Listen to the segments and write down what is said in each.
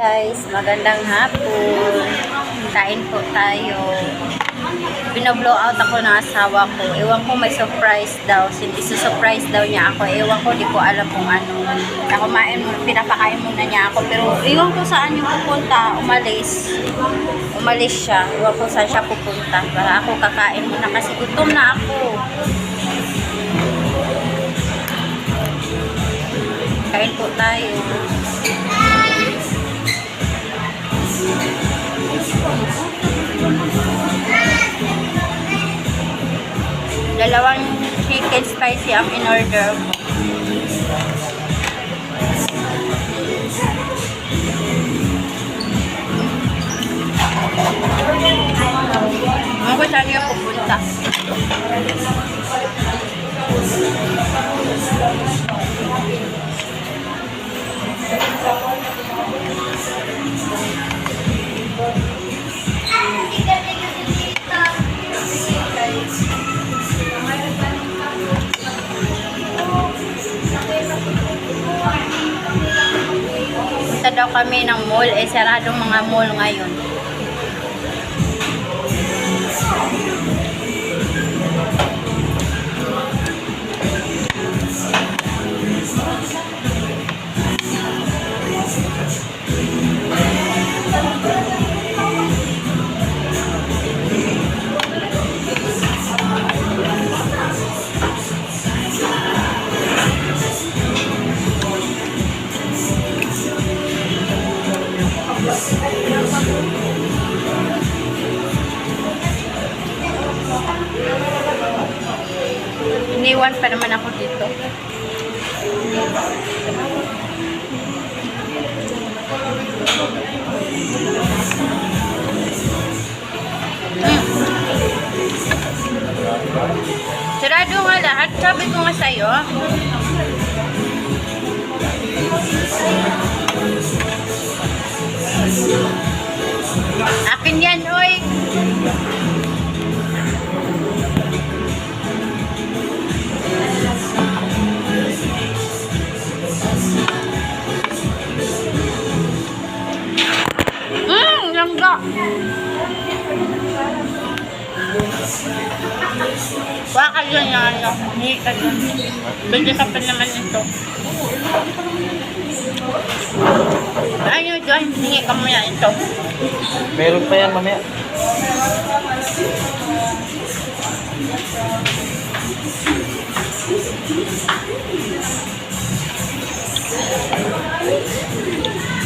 Guys, magandang hapon. Kain po tayo. Binoblow out ako ng asawa ko. Ewan ko may surprise daw. Isi-surprise daw niya ako. Ewan ko, di ko alam kung ano. Nakumain mo, pinapakain muna niya ako. Pero ewan ko saan yung pupunta. Umalis. Umalis siya. Ewan ko saan siya pupunta. Para ako kakain muna kasi gutom na ako. Kain po tayo. Dalawang chicken spicy ang in-order ko. Ano ko saan niya pupunta? Daw kami ng mall. Eh, saradong mga mall ngayon. Iniwan pa naman ako dito. Sarado nga lahat. Sabi ko nga sa'yo. Akin yan, oy. Mmm, langga. Baka yun yung ano. Hindi ka yun. Bili ka pa naman ito. Ano dyan? Hingi ka muna ito. Meron pa yan mamaya.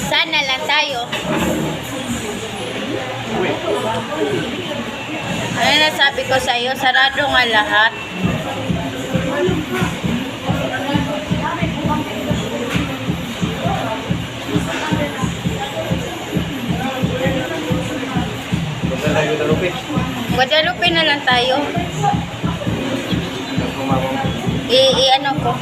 Sana lang tayo. Ano na sabi ko sa iyo? Sarado nga lahat. Lupit. Guadalupe na lang tayo. I, i ano ko.